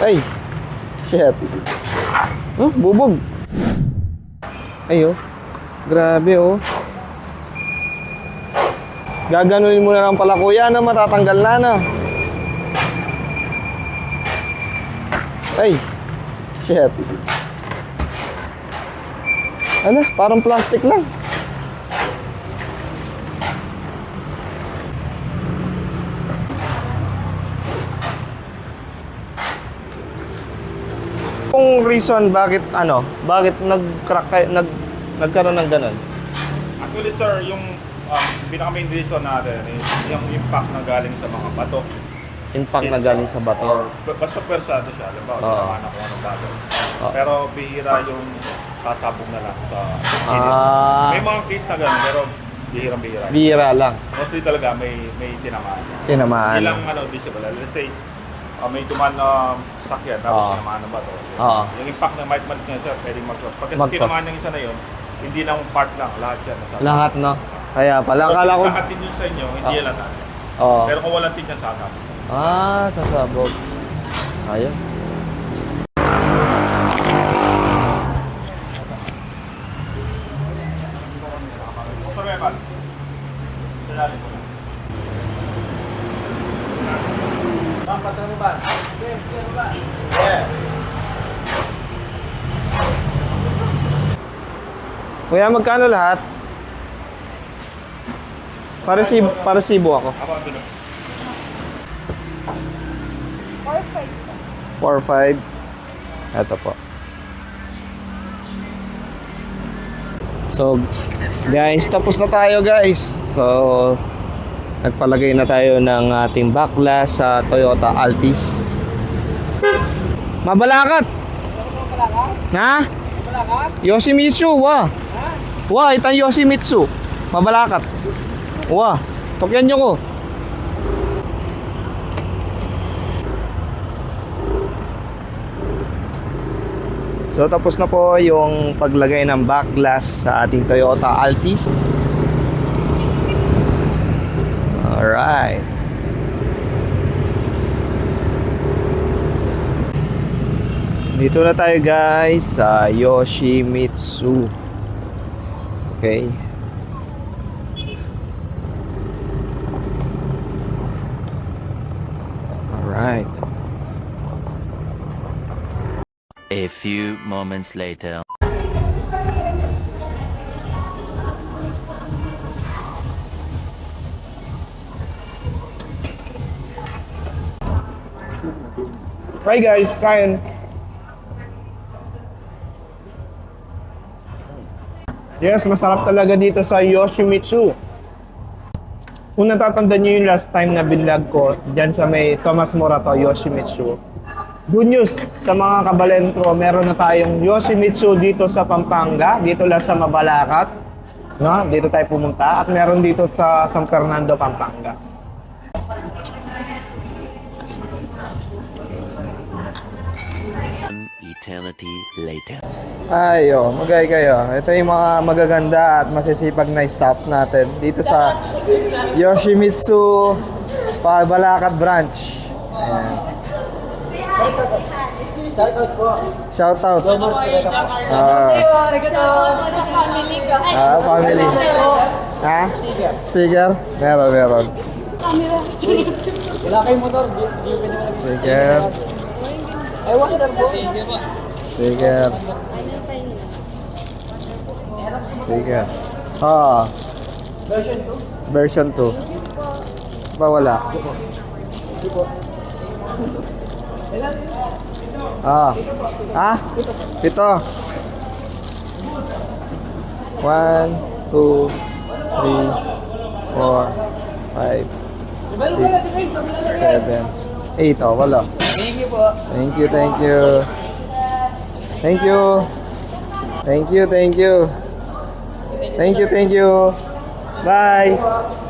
Ay! Shit. Huh? Bubog. Ay, oh. Grabe, oh. Gaganunin mo na lang pala, kuya, na matatanggal na, no? Ay! Shit. Ano? Parang plastic lang. Kung reason bakit ano, bakit nag-crack kayo, nag nagkaroon ng ganun? Actually sir, yung um, pinaka-main reason natin is yung impact na galing sa mga bato. Impact na galing sa Or bato. b- basta persado siya, alam ba? Oo. Oh. Anak ko ng bato. Oo. Pero bihira yung sasabog na lang sa Ah. May mga case na gano'n, pero bihirang-bihira. Bira lang. Mostly talaga may may tinamaan. Tinamaan. Ilang ano, visible. Let's say, uh, may tuman na sakyan, Oo. tapos tinamaan ng bato. Oo. Yung impact ng might might niya siya, pwedeng mag-cross. Pag kasi Mag-cross. tinamaan ng isa na yun, hindi lang part lang, lahat yan. nasasabog. Lahat, no? Kaya pala, Pero akala ko... since nakatin yun sa inyo, hindi Ah. yan lahat. Oo. Pero kung walang tin yan, sasabog. Ah, sasabog. Ayun. Patay mo ba? Yes, yes, ba? Yeah. Kuya, magkano lahat? Paresibo, paresibo ako. Ako ang tulog. 4-5. Ito po. So, guys, tapos na tayo guys. So, nagpalagay na tayo ng ating backlash sa Toyota Altis. Mabalakat! Ha? Yoshimitsu, wa. Wa, itang Yoshimitsu. Mabalakat. Wa, tokyan nyo ko. So tapos na po yung paglagay ng backlash sa ating Toyota Altis. Alright. Dito na tayo guys sa Yoshimitsu. Okay. Alright. A few moments later. Hi guys, kain. Yes, masarap talaga dito sa Yoshimitsu. Kung natatandaan nyo yung last time na binlog ko, dyan sa may Thomas Morato, Yoshimitsu. Good news sa mga kabalentro, meron na tayong Yoshimitsu dito sa Pampanga, dito lang sa Mabalacat. No? Dito tayo pumunta at meron dito sa San Fernando, Pampanga. Eternity later. Ayo, magay kayo. Ito yung mga magaganda at masisipag na staff natin dito sa Yoshimitsu Pabalakat branch. Ayan. Shout out. Ah, sa family ko. Ay, ah, family. Ha? Sticker? Meron, meron. camera. Wala kayong motor, di, Sticker. Ay, wonder po. Sticker. Sticker. Ah. Version 2. Ba wala? Ah. Ah? Ito. One, two, three, four, five, six, seven, eight. Oh, wala. Po. Thank you, thank you. Thank you. Thank you, thank you. Thank you, thank you. Bye.